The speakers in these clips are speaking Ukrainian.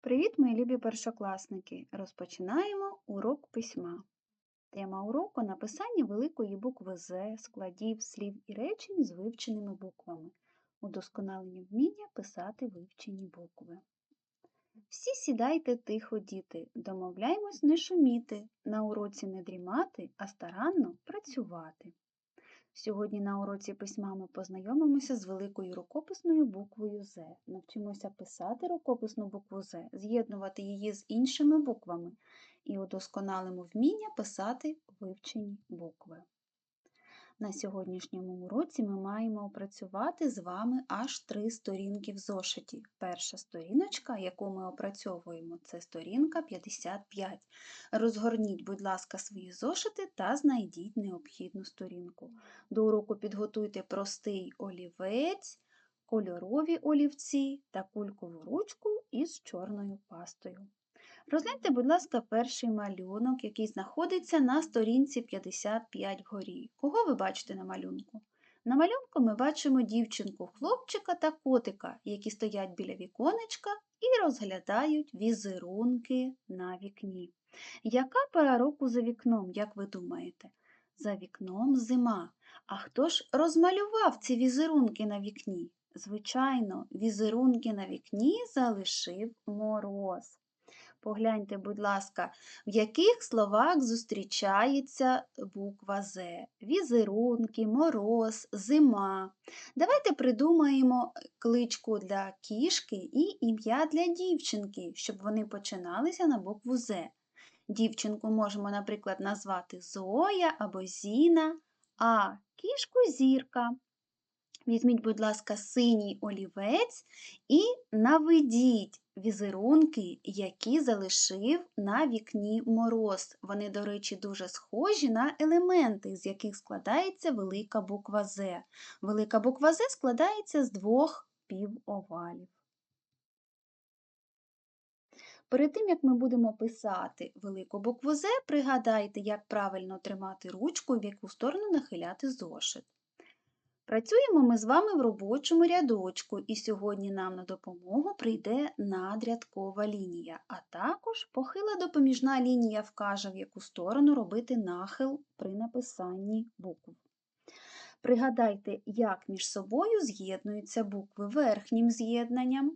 Привіт, мої любі першокласники! Розпочинаємо урок письма. Тема уроку написання великої букви З, складів, слів і речень з вивченими буквами. Удосконалення вміння писати вивчені букви. Всі сідайте тихо, діти, домовляємось не шуміти, на уроці не дрімати, а старанно працювати. Сьогодні на уроці письма ми познайомимося з великою рукописною буквою З. Навчимося писати рукописну букву З, з'єднувати її з іншими буквами і удосконалимо вміння писати вивчені букви. На сьогоднішньому уроці ми маємо опрацювати з вами аж три сторінки в зошиті. Перша сторіночка, яку ми опрацьовуємо, це сторінка 55. Розгорніть, будь ласка, свої зошити та знайдіть необхідну сторінку. До уроку підготуйте простий олівець, кольорові олівці та кулькову ручку із чорною пастою. Розгляньте, будь ласка, перший малюнок, який знаходиться на сторінці 55 вгорі. Кого ви бачите на малюнку? На малюнку ми бачимо дівчинку, хлопчика та котика, які стоять біля віконечка і розглядають візерунки на вікні. Яка пора року за вікном, як ви думаєте? За вікном зима. А хто ж розмалював ці візерунки на вікні? Звичайно, візерунки на вікні залишив мороз. Погляньте, будь ласка, в яких словах зустрічається буква З. Візерунки, мороз, зима. Давайте придумаємо кличку для кішки і ім'я для дівчинки, щоб вони починалися на букву З. Дівчинку можемо, наприклад, назвати Зоя або Зіна, а кішку зірка. Візьміть, будь ласка, синій олівець і наведіть візерунки, які залишив на вікні мороз. Вони, до речі, дуже схожі на елементи, з яких складається велика буква З. Велика буква З складається з двох півовалів. Перед тим, як ми будемо писати велику букву З, пригадайте, як правильно тримати ручку і в яку сторону нахиляти зошит. Працюємо ми з вами в робочому рядочку, і сьогодні нам на допомогу прийде надрядкова лінія, а також похила допоміжна лінія вкаже, в яку сторону робити нахил при написанні букв. Пригадайте, як між собою з'єднуються букви верхнім з'єднанням,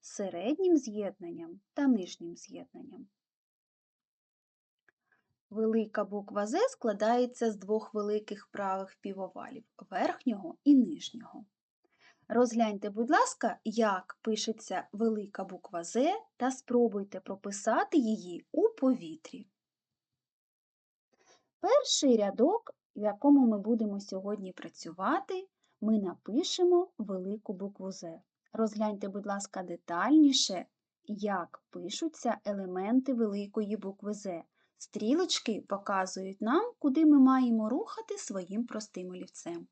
середнім з'єднанням та нижнім з'єднанням. Велика буква З складається з двох великих правих півовалів верхнього і нижнього. Розгляньте, будь ласка, як пишеться велика буква З та спробуйте прописати її у повітрі. Перший рядок, в якому ми будемо сьогодні працювати, ми напишемо велику букву З. Розгляньте, будь ласка, детальніше, як пишуться елементи великої букви З. Стрілочки показують нам, куди ми маємо рухати своїм простим олівцем.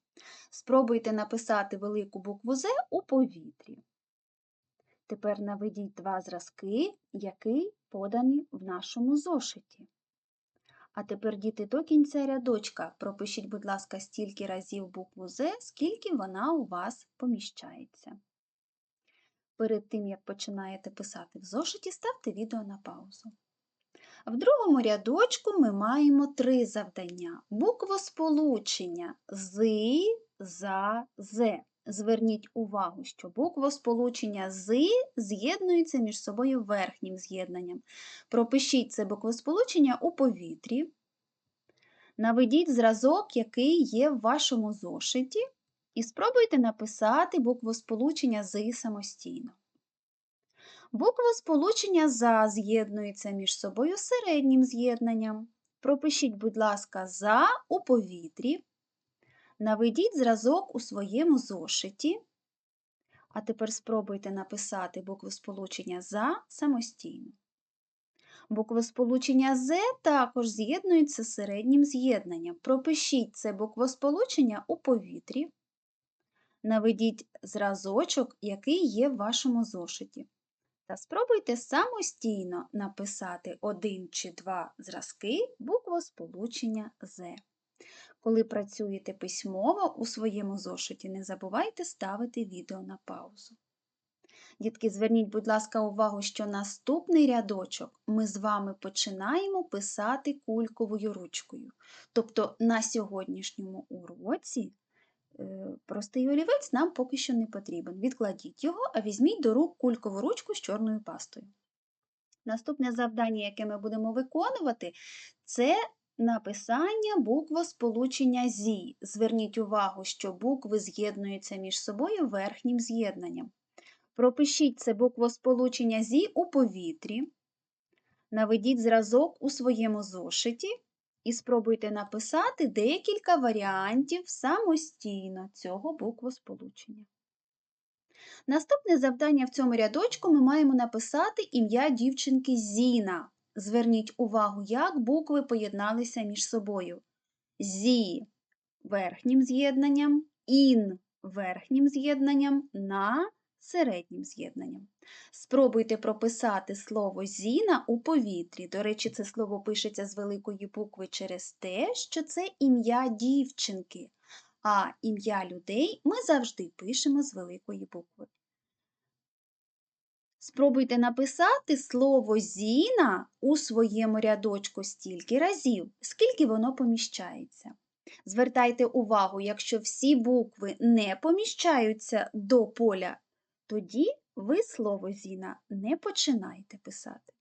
Спробуйте написати велику букву З у повітрі. Тепер наведіть два зразки, які подані в нашому зошиті. А тепер, діти, до кінця рядочка пропишіть, будь ласка, стільки разів букву З, скільки вона у вас поміщається. Перед тим, як починаєте писати в зошиті, ставте відео на паузу. В другому рядочку ми маємо три завдання. Буквосполучення з, за, з. Зверніть увагу, що буквосполучення з з'єднуються між собою верхнім з'єднанням. Пропишіть це буквосполучення у повітрі. Наведіть зразок, який є в вашому зошиті, і спробуйте написати буквосполучення з самостійно. Букви сполучення за з'єднуються між собою середнім з'єднанням. Пропишіть, будь ласка, за у повітрі. Наведіть зразок у своєму зошиті. А тепер спробуйте написати букви сполучення за самостійно. Букви сполучення З також з'єднуються середнім з'єднанням. Пропишіть це буквосполучення у повітрі. Наведіть зразочок, який є в вашому зошиті. Та спробуйте самостійно написати один чи два зразки буквосполучення З. Коли працюєте письмово у своєму зошиті, не забувайте ставити відео на паузу. Дітки, зверніть, будь ласка, увагу, що наступний рядочок ми з вами починаємо писати кульковою ручкою. Тобто на сьогоднішньому уроці простий олівець нам поки що не потрібен. Відкладіть його, а візьміть до рук кулькову ручку з чорною пастою. Наступне завдання, яке ми будемо виконувати, це написання буквосполучення «зі». Зверніть увагу, що букви з'єднуються між собою верхнім з'єднанням. Пропишіть це буквосполучення «зі» у повітрі, наведіть зразок у своєму зошиті і спробуйте написати декілька варіантів самостійно цього буквосполучення. Наступне завдання в цьому рядочку ми маємо написати ім'я дівчинки Зіна. Зверніть увагу, як букви поєдналися між собою. Зі верхнім з'єднанням, ін верхнім з'єднанням, на середнім з'єднанням. Спробуйте прописати слово Зіна у повітрі. До речі, це слово пишеться з великої букви через те, що це ім'я дівчинки, а ім'я людей ми завжди пишемо з великої букви. Спробуйте написати слово Зіна у своєму рядочку стільки разів, скільки воно поміщається. Звертайте увагу, якщо всі букви не поміщаються до поля, тоді ви слово Зіна не починайте писати.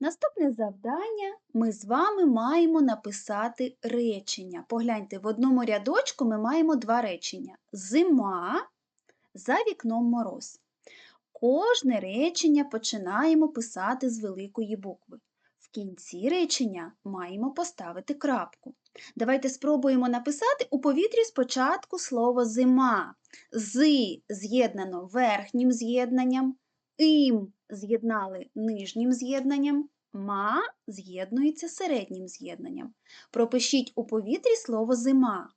Наступне завдання ми з вами маємо написати речення. Погляньте, в одному рядочку ми маємо два речення: зима за вікном мороз. Кожне речення починаємо писати з великої букви. В кінці речення маємо поставити крапку. Давайте спробуємо написати у повітрі спочатку слово зима. З з'єднано верхнім з'єднанням, ім з'єднали нижнім з'єднанням, ма з'єднується середнім з'єднанням. Пропишіть у повітрі слово зима.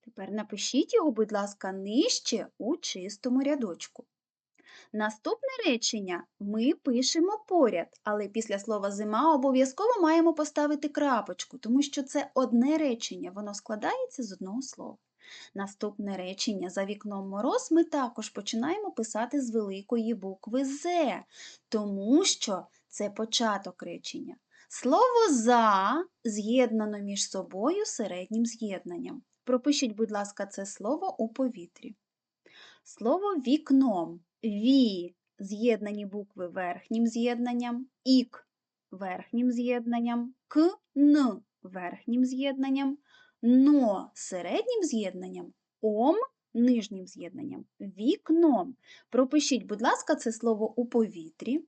Тепер напишіть його, будь ласка, нижче у чистому рядочку. Наступне речення ми пишемо поряд, але після слова зима обов'язково маємо поставити крапочку, тому що це одне речення, воно складається з одного слова. Наступне речення за вікном мороз ми також починаємо писати з великої букви З, тому що це початок речення. Слово за з'єднано між собою середнім з'єднанням. Пропишіть, будь ласка, це слово у повітрі. Слово вікном. Ві з'єднані букви верхнім з'єднанням, ік верхнім з'єднанням, к н верхнім з'єднанням, но середнім з'єднанням, ом нижнім з'єднанням, вікном. Пропишіть, будь ласка, це слово у повітрі.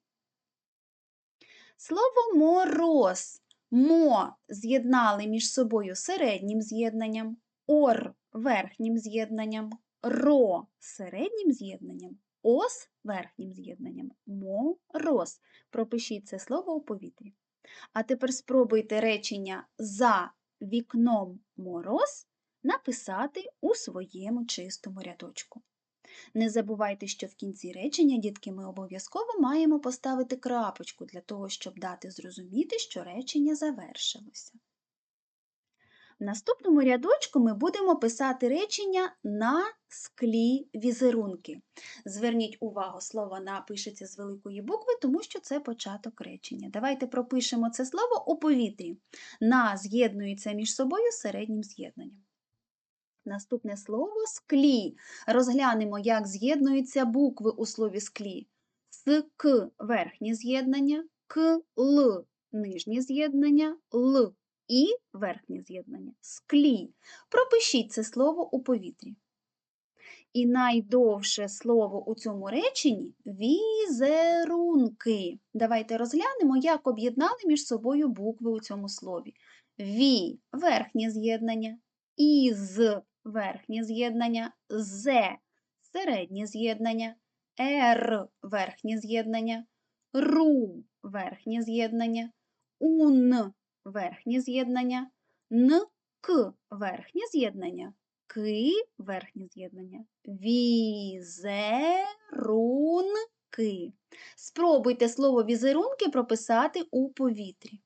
Слово мороз. Мо з'єднали між собою середнім з'єднанням, ор верхнім з'єднанням, ро середнім з'єднанням, ос верхнім з'єднанням, мороз. Пропишіть це слово у повітрі. А тепер спробуйте речення за вікном мороз написати у своєму чистому рядочку. Не забувайте, що в кінці речення, дітки, ми обов'язково маємо поставити крапочку для того, щоб дати зрозуміти, що речення завершилося. В наступному рядочку ми будемо писати речення на склі візерунки. Зверніть увагу, слово на пишеться з великої букви, тому що це початок речення. Давайте пропишемо це слово у повітрі. На з'єднується між собою середнім з'єднанням. Наступне слово склі. Розглянемо, як з'єднуються букви у слові склі. С К верхнє з'єднання, К Л нижнє з'єднання, Л і верхнє з'єднання склі. Пропишіть це слово у повітрі. І найдовше слово у цьому реченні візерунки. Давайте розглянемо, як об'єднали між собою букви у цьому слові. Ві верхнє з'єднання, із верхнє з'єднання, з середнє з'єднання, р верхнє з'єднання, ру верхнє з'єднання, ун верхнє з'єднання, н к верхнє з'єднання, ки верхнє з'єднання, візерунки. Спробуйте слово візерунки прописати у повітрі.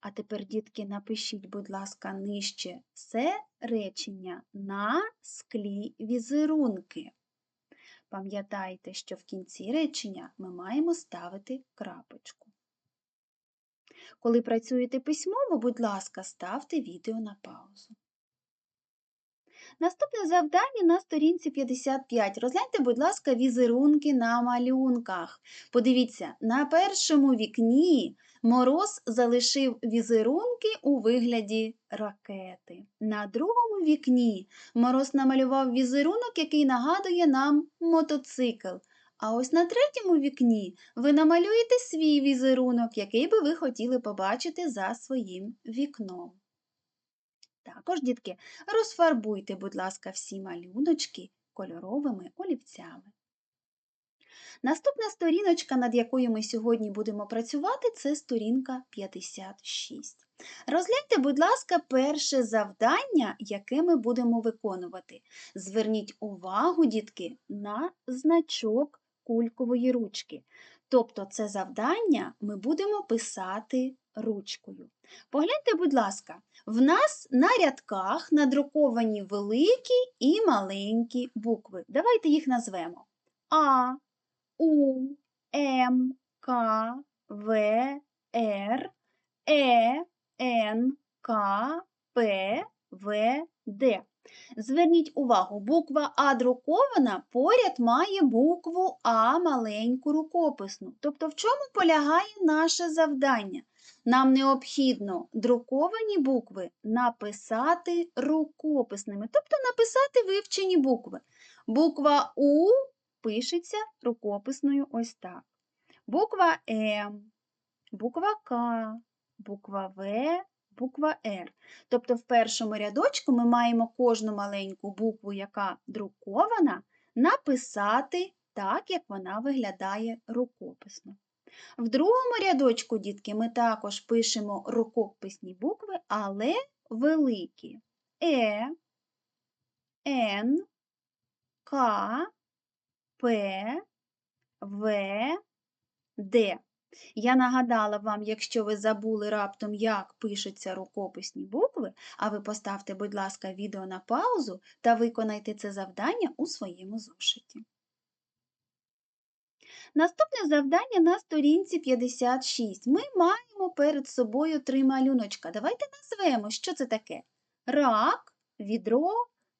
А тепер, дітки, напишіть, будь ласка, нижче це речення на склі візерунки. Пам'ятайте, що в кінці речення ми маємо ставити крапочку. Коли працюєте письмово, будь ласка, ставте відео на паузу. Наступне завдання на сторінці 55. Розгляньте, будь ласка, візерунки на малюнках. Подивіться, на першому вікні мороз залишив візерунки у вигляді ракети. На другому вікні мороз намалював візерунок, який нагадує нам мотоцикл. А ось на третьому вікні ви намалюєте свій візерунок, який би ви хотіли побачити за своїм вікном. Також, дітки, розфарбуйте, будь ласка, всі малюночки кольоровими олівцями. Наступна сторіночка, над якою ми сьогодні будемо працювати, це сторінка 56. Розгляньте, будь ласка, перше завдання, яке ми будемо виконувати. Зверніть увагу, дітки, на значок кулькової ручки. Тобто це завдання ми будемо писати ручкою. Погляньте, будь ласка, в нас на рядках надруковані великі і маленькі букви. Давайте їх назвемо А, У, М, К, В, Р, Е, Н, К, П, В, Д. Зверніть увагу, буква А друкована поряд має букву А маленьку рукописну. Тобто, в чому полягає наше завдання? Нам необхідно друковані букви написати рукописними, тобто написати вивчені букви. Буква У пишеться рукописною ось так. Буква М, буква К, буква В, буква Р. Тобто в першому рядочку ми маємо кожну маленьку букву, яка друкована, написати так, як вона виглядає рукописно. В другому рядочку, дітки, ми також пишемо рукописні букви, але великі. Е, Н, К, П, В, Д. Я нагадала вам, якщо ви забули раптом, як пишуться рукописні букви, а ви поставте, будь ласка, відео на паузу та виконайте це завдання у своєму зошиті. Наступне завдання на сторінці 56. Ми маємо перед собою три малюночка. Давайте назвемо, що це таке: рак, відро,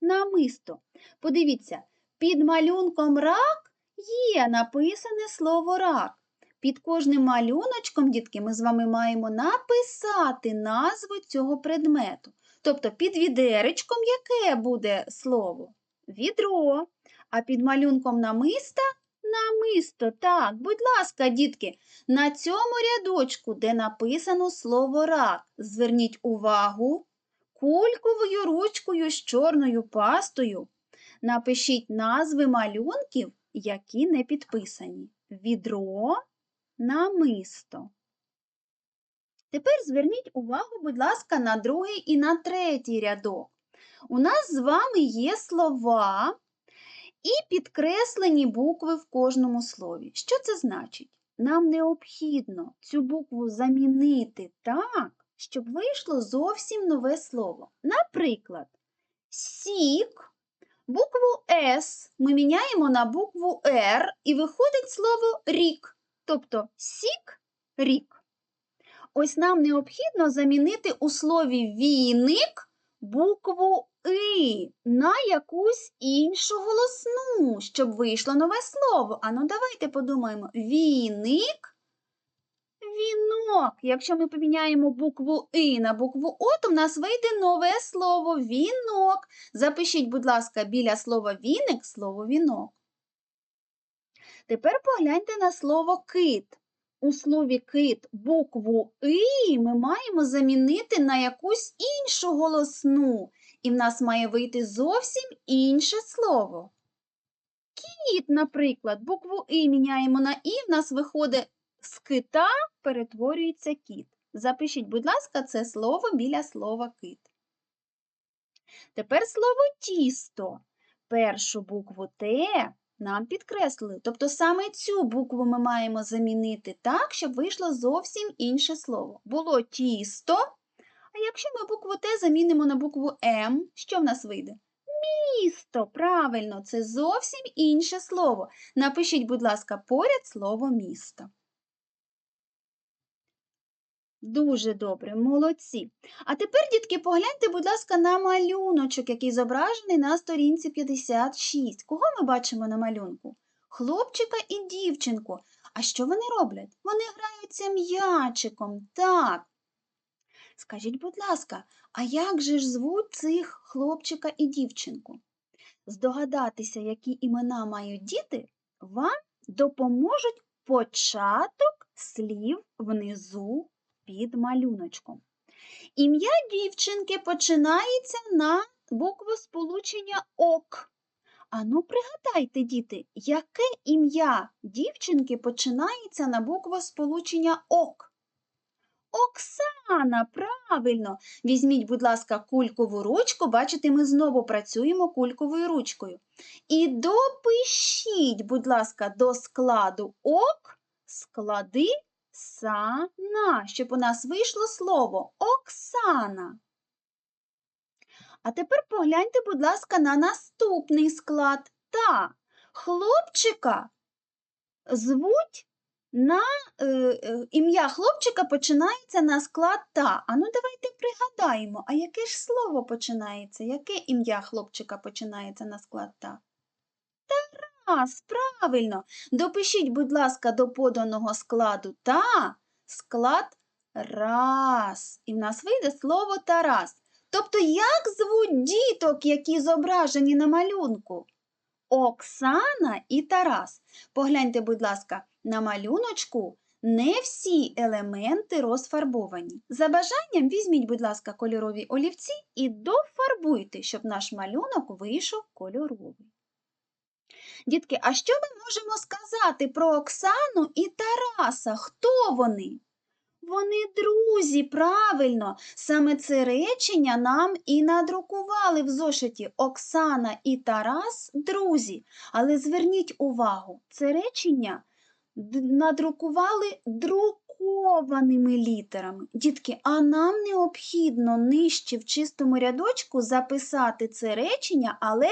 намисто. Подивіться, під малюнком рак є написане слово рак. Під кожним малюночком, дітки, ми з вами маємо написати назву цього предмету. Тобто під відеречком яке буде слово? Відро. А під малюнком намиста намисто. Так, будь ласка, дітки, на цьому рядочку, де написано слово рак, зверніть увагу кульковою ручкою з чорною пастою. Напишіть назви малюнків, які не підписані. Відро, намисто. Тепер зверніть увагу, будь ласка, на другий і на третій рядок. У нас з вами є слова і підкреслені букви в кожному слові. Що це значить? Нам необхідно цю букву замінити так, щоб вийшло зовсім нове слово. Наприклад, сік, букву С ми міняємо на букву Р і виходить слово рік. Тобто сік рік. Ось нам необхідно замінити у слові віник букву И на якусь іншу голосну, щоб вийшло нове слово. Ану, давайте подумаємо: віник, вінок. Якщо ми поміняємо букву И на букву О, то в нас вийде нове слово вінок. Запишіть, будь ласка, біля слова віник слово вінок. Тепер погляньте на слово кит. У слові кит букву И ми маємо замінити на якусь іншу голосну, і в нас має вийти зовсім інше слово. Кіт, наприклад, букву И міняємо на І, в нас виходить з кита перетворюється кіт. Запишіть, будь ласка, це слово біля слова кит. Тепер слово тісто. Першу букву Т нам підкреслили. Тобто саме цю букву ми маємо замінити так, щоб вийшло зовсім інше слово. Було тісто, А якщо ми букву Т замінимо на букву М, що в нас вийде? Місто, правильно, це зовсім інше слово. Напишіть, будь ласка, поряд слово місто. Дуже добре, молодці. А тепер, дітки, погляньте, будь ласка, на малюночок, який зображений на сторінці 56. Кого ми бачимо на малюнку? Хлопчика і дівчинку. А що вони роблять? Вони граються м'ячиком. Так. Скажіть, будь ласка, а як же ж звуть цих хлопчика і дівчинку? Здогадатися, які імена мають діти, вам допоможуть початок слів внизу під малюночком. Ім'я дівчинки починається на букву сполучення ок. Ану, пригадайте, діти, яке ім'я дівчинки починається на букву сполучення ок? Оксана, правильно. Візьміть, будь ласка, кулькову ручку. Бачите, ми знову працюємо кульковою ручкою. І допишіть, будь ласка, до складу ок склади сана, щоб у нас вийшло слово Оксана. А тепер погляньте, будь ласка, на наступний склад та хлопчика звуть на е, е, ім'я хлопчика починається на склад та. А ну давайте пригадаємо, а яке ж слово починається? Яке ім'я хлопчика починається на склад та? Тарас, правильно. Допишіть, будь ласка, до поданого складу та склад раз. І в нас вийде слово Тарас. Тобто, як звуть діток, які зображені на малюнку? Оксана і Тарас. Погляньте, будь ласка, на малюночку не всі елементи розфарбовані. За бажанням візьміть, будь ласка, кольорові олівці і дофарбуйте, щоб наш малюнок вийшов кольоровий. Дітки, а що ми можемо сказати про Оксану і Тараса? Хто вони? Вони друзі, правильно. Саме це речення нам і надрукували в зошиті Оксана і Тарас друзі. Але зверніть увагу, це речення надрукували друкованими літерами. Дітки, а нам необхідно нижче в чистому рядочку записати це речення, але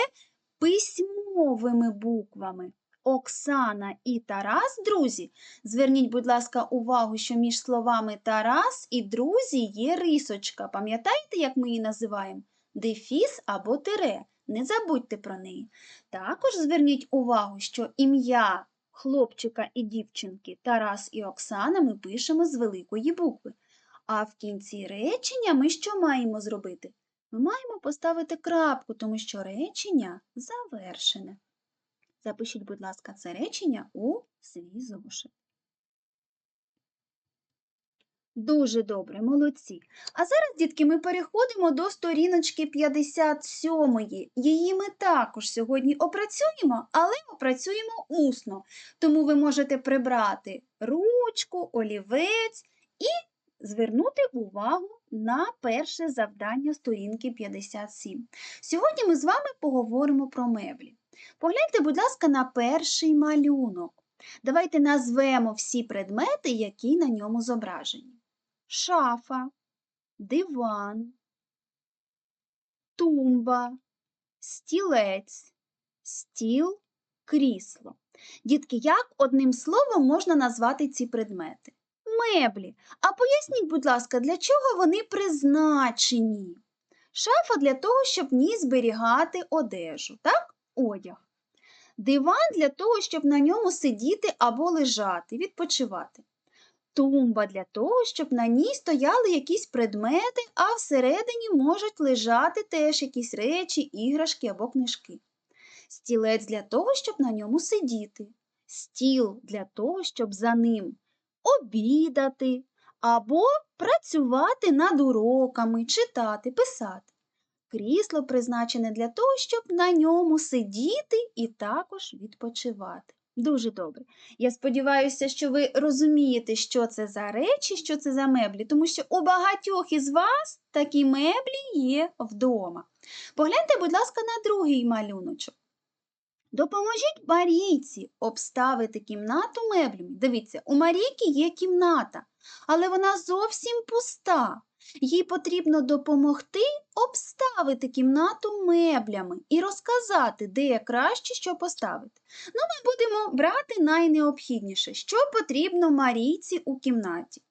письмовими буквами. Оксана і Тарас, друзі, зверніть, будь ласка, увагу, що між словами Тарас і друзі є рисочка. Пам'ятаєте, як ми її називаємо? Дефіс або тире. Не забудьте про неї. Також зверніть увагу, що ім'я хлопчика і дівчинки Тарас і Оксана ми пишемо з великої букви. А в кінці речення ми що маємо зробити? Ми маємо поставити крапку, тому що речення завершене. Запишіть, будь ласка, це речення у свій зошит. Дуже добре, молодці. А зараз, дітки, ми переходимо до сторіночки 57. Її ми також сьогодні опрацюємо, але опрацюємо усно. Тому ви можете прибрати ручку, олівець і звернути увагу на перше завдання сторінки 57. Сьогодні ми з вами поговоримо про меблі. Погляньте, будь ласка, на перший малюнок. Давайте назвемо всі предмети, які на ньому зображені. Шафа, диван, тумба, стілець, стіл, крісло. Дітки, як одним словом можна назвати ці предмети? Меблі. А поясніть, будь ласка, для чого вони призначені? Шафа для того, щоб в ній зберігати одежу, так? одяг. Диван для того, щоб на ньому сидіти або лежати, відпочивати. Тумба для того, щоб на ній стояли якісь предмети, а всередині можуть лежати теж якісь речі, іграшки або книжки. Стілець для того, щоб на ньому сидіти. Стіл для того, щоб за ним обідати або працювати над уроками, читати, писати. Крісло призначене для того, щоб на ньому сидіти і також відпочивати. Дуже добре. Я сподіваюся, що ви розумієте, що це за речі, що це за меблі, тому що у багатьох із вас такі меблі є вдома. Погляньте, будь ласка, на другий малюночок. Допоможіть Марійці обставити кімнату меблями. Дивіться, у Марійки є кімната, але вона зовсім пуста. Їй потрібно допомогти обставити кімнату меблями і розказати, де краще що поставити. Ну, ми будемо брати найнеобхідніше, що потрібно Марійці у кімнаті.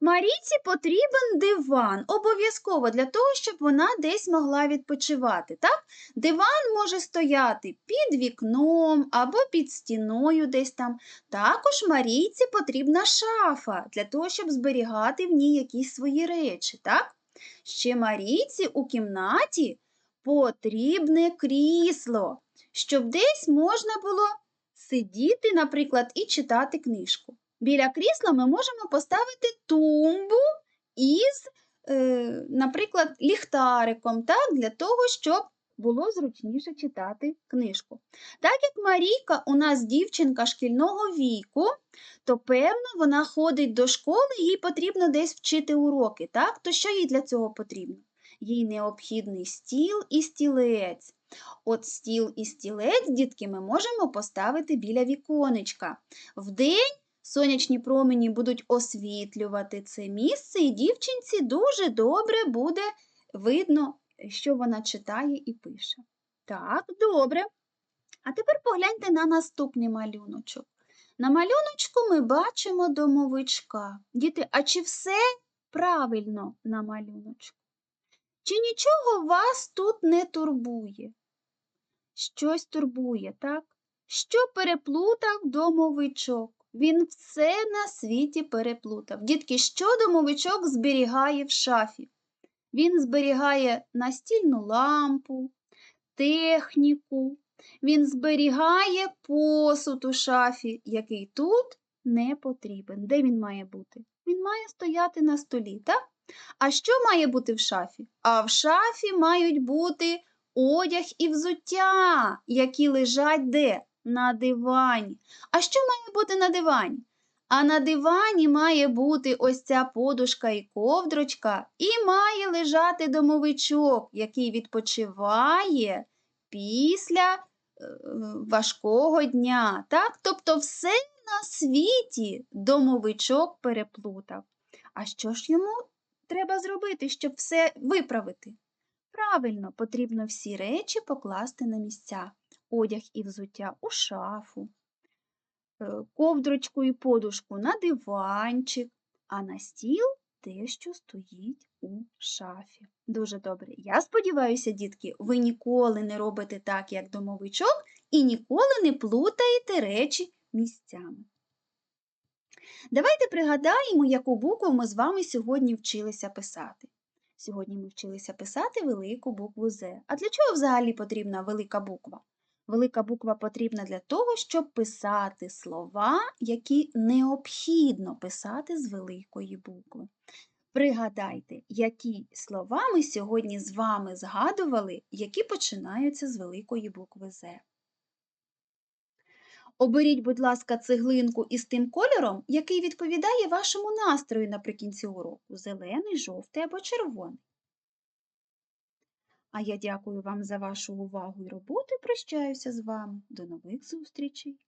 Марійці потрібен диван, обов'язково для того, щоб вона десь могла відпочивати. Так? Диван може стояти під вікном або під стіною десь там. Також Марійці потрібна шафа для того, щоб зберігати в ній якісь свої речі. Так? Ще Марійці у кімнаті потрібне крісло, щоб десь можна було сидіти, наприклад, і читати книжку. Біля крісла ми можемо поставити тумбу із, е, наприклад, ліхтариком, так, для того, щоб було зручніше читати книжку. Так як Марійка у нас дівчинка шкільного віку, то певно вона ходить до школи, їй потрібно десь вчити уроки. Так? То що їй для цього потрібно? Їй необхідний стіл і стілець. От стіл і стілець, дітки, ми можемо поставити біля віконечка. Вдень сонячні промені будуть освітлювати це місце, і дівчинці дуже добре буде видно, що вона читає і пише. Так, добре. А тепер погляньте на наступний малюночок. На малюночку ми бачимо домовичка. Діти, а чи все правильно на малюночку? Чи нічого вас тут не турбує? Щось турбує, так? Що переплутав домовичок? Він все на світі переплутав. Дітки, що домовичок зберігає в шафі? Він зберігає настільну лампу, техніку, він зберігає посуд у шафі, який тут не потрібен. Де він має бути? Він має стояти на столі, так? А що має бути в шафі? А в шафі мають бути одяг і взуття, які лежать де? На дивані. А що має бути на дивані? А на дивані має бути ось ця подушка і ковдрочка, і має лежати домовичок, який відпочиває після е, важкого дня. Так? Тобто все на світі домовичок переплутав. А що ж йому треба зробити, щоб все виправити? Правильно, потрібно всі речі покласти на місця. Одяг і взуття у шафу, е, ковдрочку і подушку на диванчик, а на стіл те, що стоїть у шафі. Дуже добре. Я сподіваюся, дітки, ви ніколи не робите так, як домовичок, і ніколи не плутаєте речі місцями. Давайте пригадаємо, яку букву ми з вами сьогодні вчилися писати. Сьогодні ми вчилися писати велику букву З. А для чого взагалі потрібна велика буква? Велика буква потрібна для того, щоб писати слова, які необхідно писати з великої букви. Пригадайте, які слова ми сьогодні з вами згадували, які починаються з великої букви З. Оберіть, будь ласка, цеглинку із тим кольором, який відповідає вашому настрою наприкінці уроку зелений, жовтий або червоний. А я дякую вам за вашу увагу і роботу і прощаюся з вами. До нових зустрічей!